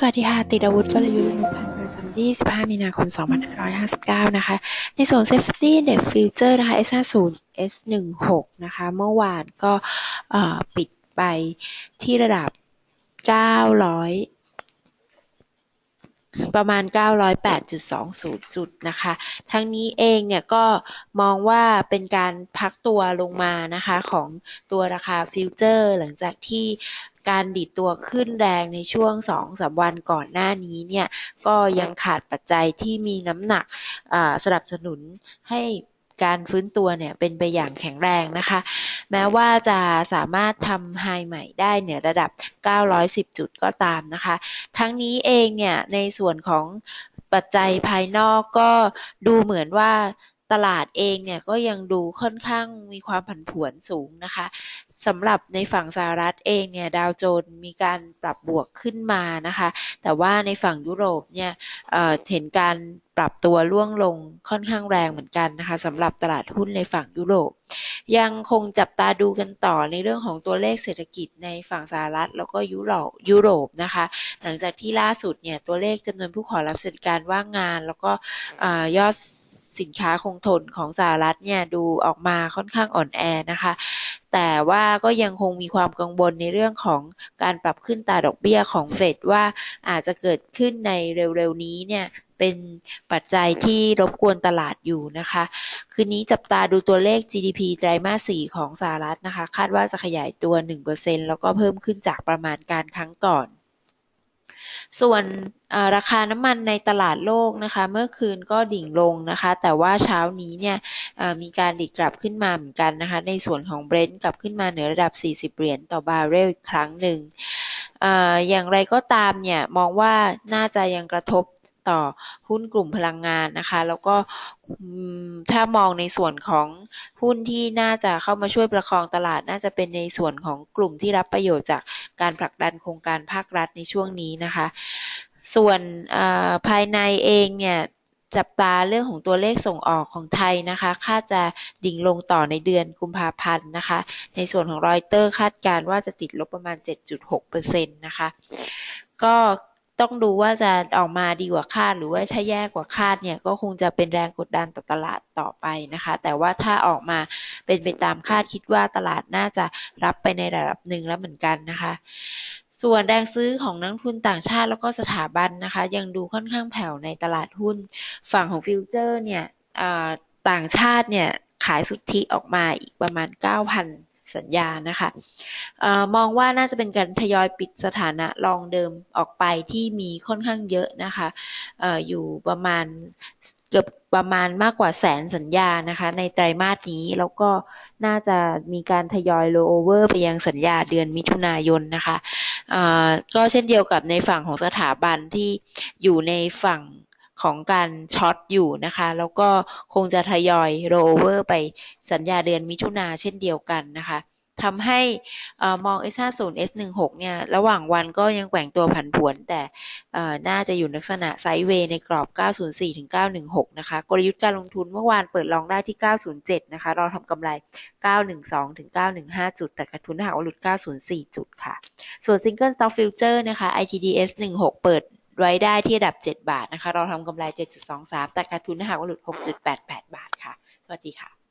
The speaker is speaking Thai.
สวัสดีค่ะ ติดอาวุธกลยุทธ์นุพันธ์ประจำที่15 มีนาคม 2559 นะคะ ในส่วน Safety Index Future นะคะ S50 S16 นะคะ เมื่อวานก็ปิดไปที่ระดับ 900 ประมาณ 908.20 จุดนะคะ ทั้งนี้เองเนี่ยก็มองว่าเป็นการพักตัวลงมานะคะของตัวราคาฟิวเจอร์ หลังจากที่ การดิดตัวขึ้นแรงในช่วง2-3วันก่อนหน้านี้เนี่ยก็ยังขาดปัจจัยที่มีน้ำหนักสนับสนุนให้การฟื้นตัวเนี่ยเป็นไปอย่างแข็งแรงนะคะ แม้ว่าจะสามารถทำไฮใหม่ได้เหนือระดับ 910 จุดก็ตามนะคะ ทั้งนี้เองเนี่ยในส่วนของปัจจัยภายนอกก็ดูเหมือนว่า ตลาดเองเนี่ยก็ยังดูค่อนข้างมีความผันผวนสูงนะคะสำหรับในฝั่งสหรัฐเองเนี่ยดาวโจนมีการปรับบวกขึ้นมานะคะ แต่ว่าในฝั่งยุโรปเนี่ยเเห็นการปรับตัวล่วงลงค่อนข้างแรงเหมือนกันนะคะสำหรับตลาดหุ้นในฝั่งยุโรป ยังคงจับตาดูกันต่อในเรื่องของตัวเลขเศรษฐกิจในฝั่งสหรัฐ แล้วก็ยุโรปยุโรปนะคะ หลังจากที่ล่าสุดเนี่ยตัวเลขจำนวนผู้ขอรับสวัสดิการว่างงาน แล้วก็ยอด สินค้าคงทนของสหรัฐเนี่ยดูออกมาค่อนข้างอ่อนแอนะคะ แต่ว่าก็ยังคงมีความกังวลในเรื่องของการปรับขึ้นตาดอกเบี้ยของเฟดว่าอาจจะเกิดขึ้นในเร็วๆนี้เนี่ยเป็นปัจจัยที่รบกวนตลาดอยู่นะคะ คืนนี้จับตาดูตัวเลข GDP ไตรมาส 4 ของสหรัฐนะคะ คาดว่าจะขยายตัว 1%แล้วก็เพิ่มขึ้นจากประมาณการครั้งก่อน ส่วนราคาน้ำมันในตลาดโลกนะคะ เมื่อคืนก็ดิ่งลงนะคะ แต่ว่าเช้านี้เนี่ยมีการดิดกลับขึ้นมาเหมือนกันนะคะ ในส่วนของเบรนท์กลับขึ้นมาเหนือระดับ 40 เหรียญต่อบาร์เรลอีกครั้งหนึ่งอย่างไรก็ตามเนี่ยมองว่าน่าจะยังกระทบต่อหุ้นกลุ่มพลังงานนะคะ แล้วก็ถ้ามองในส่วนของหุ้นที่น่าจะเข้ามาช่วยประคองตลาด น่าจะเป็นในส่วนของกลุ่มที่รับประโยชน์จาก การผลักดันโครงการภาครัฐในช่วงนี้นะคะ ส่วนภายในเองเนี่ยจับตาเรื่องของตัวเลขส่งออกของไทยนะคะ คาดจะดิ่งลงต่อในเดือนกุมภาพันธ์นะคะ ในส่วนของรอยเตอร์คาดการว่าจะติดลบประมาณ 7.6%นะคะ ก็ ต้องดูว่าจะออกมาดีกว่าคาด หรือว่าถ้าแย่กว่าคาดเนี่ยก็คงจะเป็นแรงกดดันต่อตลาดต่อไปนะคะ แต่ว่าถ้าออกมาเป็นไปตามคาดคิดว่าตลาดน่าจะรับไปในระดับหนึ่งแล้วเหมือนกันนะคะ ส่วนแรงซื้อของนักทุนต่างชาติแล้วก็สถาบันนะคะ ยังดูค่อนข้างแผ่วในตลาดหุ้น ฝั่งของฟิวเจอร์เนี่ยต่างชาติเนี่ยขายสุทธิออกมาอีกประมาณ 9,000 สัญญานะคะอมองว่าน่าจะเป็นการทยอยปิดสถานะรองเดิมออกไปที่มีค่อนข้างเยอะนะคะออยู่ประมาณเกือบประมาณมากกว่าแสนสัญญานะคะ ในไตรมาสนี้แล้วก็น่าจะมีการทยอยโลเวอร์ไปยังสัญญาเดือนมิถุนายนนะคะก็เช่นเดียวกับในฝั่งของสถาบันที่อยู่ในฝั่ง ของการช็อตอยู่นะคะ แล้วก็คงจะทยอยโรเวอร์ไปสัญญาเดือนมิถุนาเช่นเดียวกันนะคะทำให้มอง S50 S16 เนี่ย ระหว่างวันก็ยังแกว่งตัวผันผวน แต่น่าจะอยู่ลักษณะไซด์เวย์ในกรอบ 904ถึง916 นะคะ กลยุทธ์การลงทุนเมื่อวานเปิดลองได้ที่ 907 นะคะ เราทำกำไร 912ถึง915 จุด แต่ขาดทุนหากว่าหลุด 904 จุดค่ะ ส่วน Single Stock Future นะคะ ITDS 16 เปิด ไว้ได้ที่ระดับ 7 บาทนะคะ เราทำกำไร 7.23 แต่ขาดทุนถ้าหากว่าหลุด 6.88 บาทค่ะ สวัสดีค่ะ